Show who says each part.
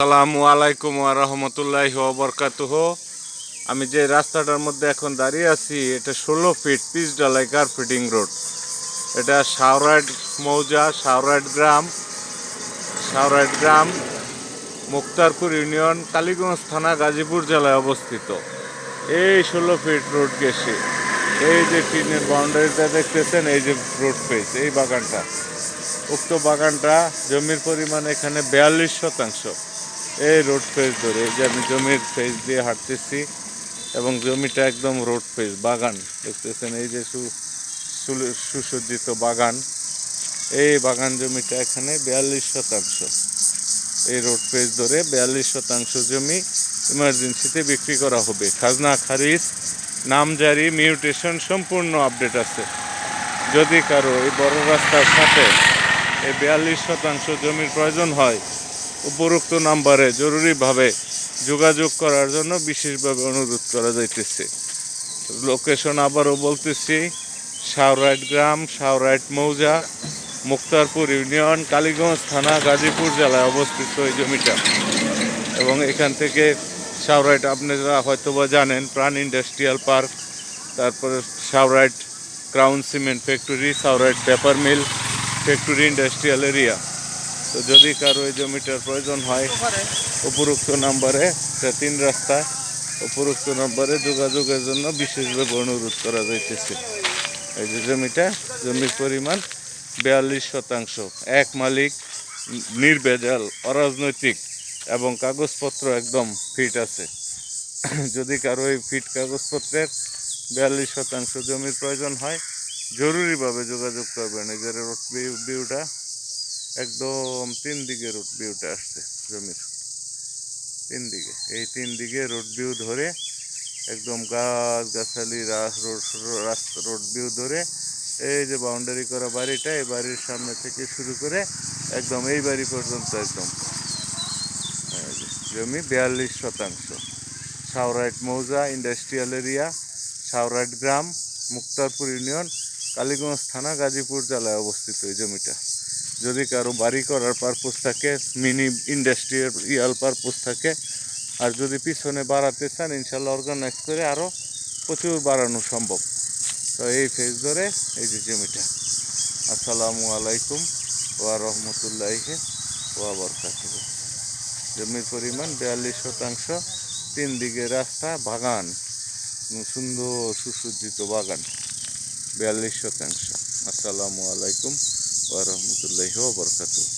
Speaker 1: আসসালামু আলাইকুম রহমতুল্লাহ বরকাতুহ। আমি যে রাস্তাটার মধ্যে এখন দাঁড়িয়ে আছি, এটা ষোলো ফিট পিচ ডালাই কার্পেটিং রোড এটা সাউরাইট মৌজা সাউরাইট গ্রাম সাউরাইট গ্রাম, মুক্তারপুর ইউনিয়ন, কালীগঞ্জ থানা, গাজীপুর জেলায় অবস্থিত। এই ষোলো ফিট রোড গেছে। এই যে টিনের বাউন্ডারিটা দেখতেছেন, এই যে রোড ফেস এই বাগানটা। উক্ত বাগানটা জমির পরিমাণ এখানে বিয়াল্লিশ শতাংশ। এই রোড ফেস ধরে, এই যে আমি জমির ফেস দিয়ে হাঁটতেছি এবং জমিটা একদম রোড ফেস বাগান। দেখতেছেন এই যে সুসজ্জিত বাগান। এই বাগান জমিটা এখানে বিয়াল্লিশ শতাংশ। এই রোড ফেস ধরে বিয়াল্লিশ শতাংশ জমি ইমার্জেন্সিতে বিক্রি করা হবে। খাজনা, খারিজ নামজারি মিউটেশন সম্পূর্ণ আপডেট আছে। যদি কারও এই বড় রাস্তার সাথে এই বিয়াল্লিশ শতাংশ জমির প্রয়োজন হয় উপরোক্ত নাম্বারে জরুরিভাবে যোগাযোগ করার জন্য বিশেষভাবে অনুরোধ করা যাইতেছে। লোকেশন আবারও বলতেছি সাউরাইট গ্রাম সাউরাইট মৌজা, মুক্তারপুর ইউনিয়ন, কালীগঞ্জ থানা, গাজীপুর জেলায় অবস্থিত এই জমিটা। এবং এখান থেকে সাউরাইট আপনারা হয়তোবা জানেন, প্রাণ ইন্ডাস্ট্রিয়াল পার্ক, তারপরে Sauraite Crown cement factory Sauraite paper mill, factory industrial area. তো যদি কারও এই জমিটার প্রয়োজন হয়, উপরোক্ত নাম্বারে তিন রাস্তা, উপরোক্ত নাম্বারে যোগাযোগের জন্য বিশেষভাবে অনুরোধ করা যাইতেছে। এই যে জমিটা, জমির পরিমাণ বিয়াল্লিশ শতাংশ। এক মালিক নির্ভেজাল অরাজনৈতিক এবং কাগজপত্র একদম ফিট আছে। যদি কারও এই ফিট কাগজপত্রের বিয়াল্লিশ শতাংশ জমির প্রয়োজন হয়, জরুরিভাবে যোগাযোগ করবেন। যে রোড ভিউটা একদম তিন দিকে রোড ভিউটা আসছে জমির। তিন দিকে, এই তিন দিকে রোড ভিউ ধরে একদম গাছ গাছালি রোড রাস্তা রোড ভিউ ধরে এই যে বাউন্ডারি করা বাড়িটা, এই বাড়ির সামনে থেকে শুরু করে একদম এই বাড়ি পর্যন্ত একদম। জমি বিয়াল্লিশ শতাংশ। সাউরাইট মৌজা ইন্ডাস্ট্রিয়াল এরিয়া সাউরাইট গ্রাম, মুক্তারপুর ইউনিয়ন, কালীগঞ্জ থানা, গাজীপুর জেলায় অবস্থিত এই জমিটা। যদি কারও বাড়ি করার পারপোজ থাকে মিনি ইন্ডাস্ট্রিয়াল ইয়াল পারপোজ থাকে, আর যদি পিছনে বাড়াতে চান, ইনশাল্লাহ অর্গানাইজ করে আরও প্রচুর বাড়ানো সম্ভব। তো এই ফেজ ধরে এই যে জমিটা। আসসালামু আলাইকুম ওয়া রহমতুল্লাহি ওয়া বরকাতুহ। জমির পরিমাণ বিয়াল্লিশ শতাংশ তিন দিকে রাস্তা, বাগান, সুন্দর সুসজ্জিত বাগান, বিয়াল্লিশ শতাংশ। আসসালামু আলাইকুম ওয়া রহমতুল্লাহি ওয়া বরকাতুহ।